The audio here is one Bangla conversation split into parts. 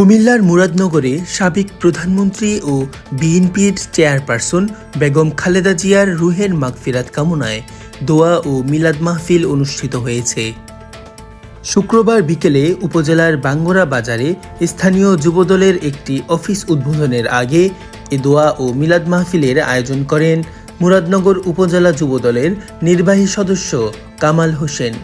কুমিল্লার মুরাদনগরে সাবেক প্রধানমন্ত্রী ও বিএনপির চেয়ারপারসন বেগম খালেদা জিয়ার রুহের মাগফিরাত কামনায় দোয়া ও মিলাদ মাহফিল অনুষ্ঠিত হয়েছে। শুক্রবার বিকেলে উপজেলার বাঙ্গরা বাজারে স্থানীয় যুবদলের একটি অফিস উদ্বোধনের আগে এ দোয়া ও মিলাদ মাহফিলের আয়োজন করেন মুরাদনগর উপজেলা যুবদলের নির্বাহী সদস্য কামাল হোসেন।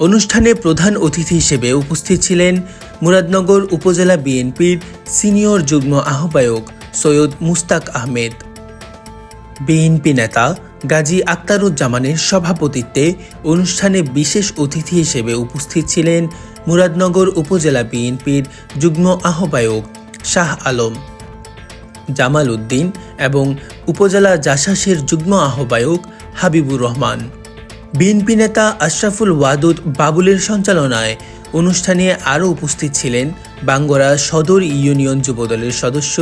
অনুষ্ঠানে প্রধান অতিথি হিসেবে উপস্থিত ছিলেন মুরাদনগর উপজেলা বিএনপির সিনিয়র যুগ্ম আহ্বায়ক সৈয়দ মুস্তাক আহমেদ। বিএনপি নেতা গাজী আক্তারুজ্জামানের সভাপতিত্বে অনুষ্ঠানে বিশেষ অতিথি হিসেবে উপস্থিত ছিলেন মুরাদনগর উপজেলা বিএনপির যুগ্ম আহ্বায়ক শাহ আলম। জামাল উদ্দিন এবং উপজেলা জাসাসের যুগ্ম আহ্বায়ক হাবিবুর রহমান। বিএনপি নেতা আশরাফুল ওয়াদুদ বাবুলের সঞ্চালনায় অনুষ্ঠানে আরও উপস্থিত ছিলেন বাঙ্গরা সদর ইউনিয়ন যুবদলের সদস্য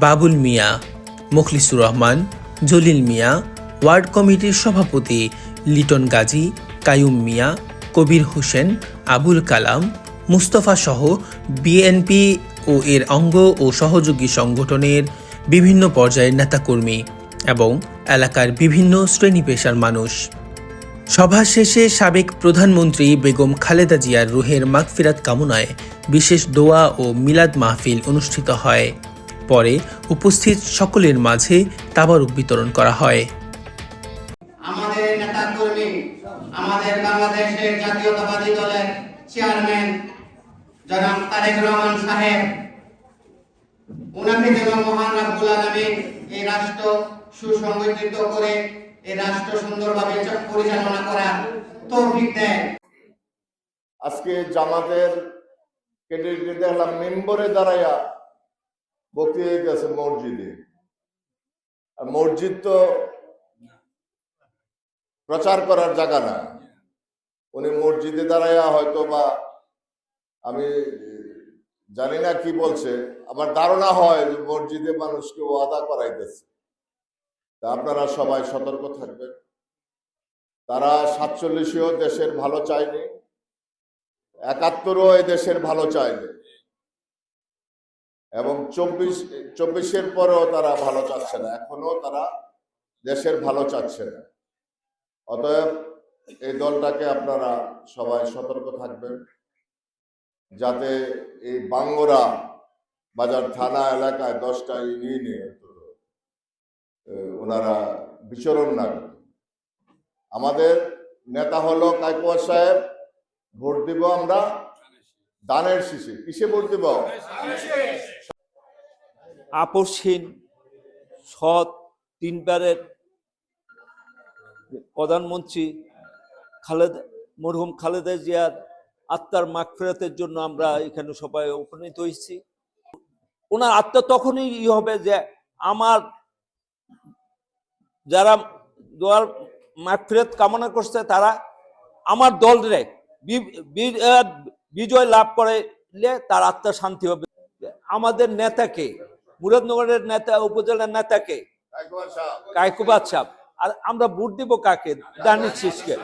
বাবুল মিয়া, মুখলিসুর রহমান, জলিল মিয়া, ওয়ার্ড কমিটির সভাপতি লিটন গাজী, কায়ুম মিয়া, কবির হোসেন, আবুল কালাম, মুস্তফা সহ বিএনপি ও এর অঙ্গ ও সহযোগী সংগঠনের বিভিন্ন পর্যায়ের নেতাকর্মী এবং এলাকার বিভিন্ন শ্রেণি পেশার মানুষ। সভা শেষে সাবেক প্রধানমন্ত্রী বেগম খালেদা জিয়ার রুহের মাগফিরাত কামনায় বিশেষ দোয়া ও মিলাদ মাহফিল অনুষ্ঠিত হয়। পরে উপস্থিত সকলের মাঝে তাবারুক বিতরণ করা হয়। আমাদের আমাদের বাংলাদেশের জাতীয়তাবাদী দলের চেয়ারম্যান জনাব তারেক রহমান সাহেব যেন মহান রাব্বুল আলামিন এই রাষ্ট্র সুসংগঠিত করে এই রাষ্ট্র সুন্দরভাবে পরিচালনা করার তৌফিক দেয়। আজকে জামাতের দেখলাম মেম্বরে দাঁড়াইয়া মসজিদে। মসজিদ তো প্রচার করার জায়গা না। উনি মসজিদে দাঁড়াইয়া হয়তো বা আমি জানি না কি বলছে, আমার ধারণা হয় যে মসজিদে মানুষকে ওয়াদা করাইতেছে। তা আপনারা সবাই সতর্ক থাকবেন। তারা সাতচল্লিশেও দেশের ভালো চায়নি, একাত্তরও এই দেশের ভালো চায়নি এবং চব্বিশ, চব্বিশের পরেও তারা ভালো চাচ্ছে না এখনও তারা দেশের ভালো চাচ্ছে না। অতএব এই দলটাকে আপনারা সবাই সতর্ক থাকবেন, যাতে এই বাঙ্গরা বাজার থানা এলাকায় দশটা ইউনিয়নে ওনারা বিচরণ না আমাদের নেতা হলো কাইকুয়া সাহেব, ভোট দিব আমরা দানের শীষে। কিসে ভোট দিব? আপসহীন সৎ, তিনবারের প্রধানমন্ত্রী খালেদা, মরহুম খালেদা জিয়ার আত্মার মাগফিরাতের জন্য আমরা এখানে সবাই উপনীত হয়েছি। ওনার আত্মা তখনই ই হবে যে আমার যারা দোয়ার মাগফিরাত কামনা করছে তারা আমার দলরে বি- বি- বিজয় লাভ করে তার আত্মা শান্তি হবে। আমাদের নেতাকে মুরাদনগরের নেতা উপজেলার নেতাকে কায়কুবাদ সাহেব আর আমরা ভোট দিব কাকে? দানিশ শেষকে।